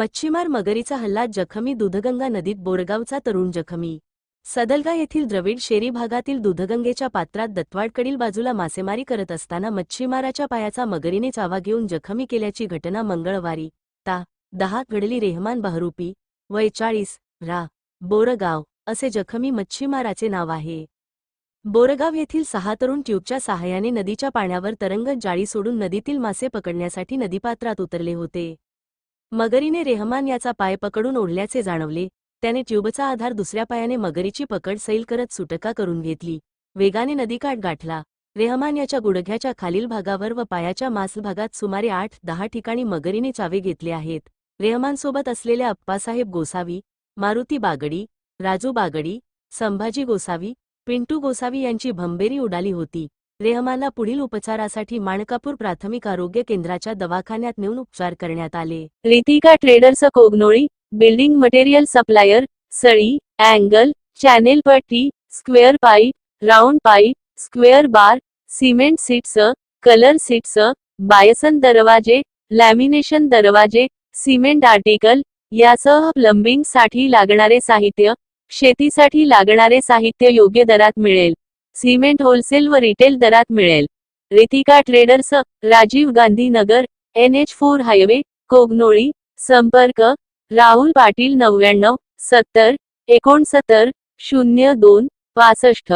मच्छीमार मगरीचा हल्ला जखमी दुधगंगा नदीत बोरगावचा तरुण जखमी. सदलगा येथील द्रविड शेरी भागातील दुधगंगेच्या पात्रात दत्तवाडकडील बाजूला मासेमारी करत असताना मच्छीमाराच्या पायाचा मगरीने चावा घेऊन जखमी केल्याची घटना मंगळवारी. ता. दहा. घडली रेहमान बहरूपी. वय चाळीस. रा. बोरगाव. असे जखमी मच्छीमाराचे नाव आहे. बोरगाव येथील सहा तरुण ट्यूबच्या सहाय्याने नदीच्या पाण्यावर तरंगत जाळी सोडून नदीतील मासे पकडण्यासाठी नदीपात्रात उतरले होते. मगरीने रेहमान याचा पाय पकडून ओढल्याचे जाणवले. त्याने ट्यूबचा आधार दुसऱ्या पायाने मगरीची पकड सैल करत सुटका करून घेतली. वेगाने नदीकाठ गाठला. रेहमान याच्या गुडघ्याच्या खालील भागावर व पायाच्या मासभागात सुमारे आठ दहा ठिकाणी मगरीने चावे घेतले आहेत. रेहमानसोबत असलेल्या अप्पासाहेब गोसावी मारुती बागडी राजू बागडी संभाजी गोसावी पिंटू गोसावी यांची भंबेरी उडाली होती. रेहमानला पुढील उपचारासाठी माणकापूर प्राथमिक आरोग्य केंद्राच्या दवाखान्यात नेऊन उपचार करण्यात आले. Ritika traders Kognoli building material supplier सळी angle channel पट्टी square pipe round pipe square bar cement sheets colour sheets bison दरवाजे लॅमिनेशन दरवाजे सिमेंट आर्टिकल यासह प्लंबिंगसाठी लागणारे साहित्य शेतीसाठी लागणारे साहित्य योग्य दरात मिळेल. सिमेंट होलसेल व रिटेल दरात मिळेल. Ritika traders Rajiv Gandhi Nagar N H four highway Kognoli संपर्क राहुल पाटील नव्याण्णव सत्तर एकोणसत्तर शून्य दोन पासष्ट.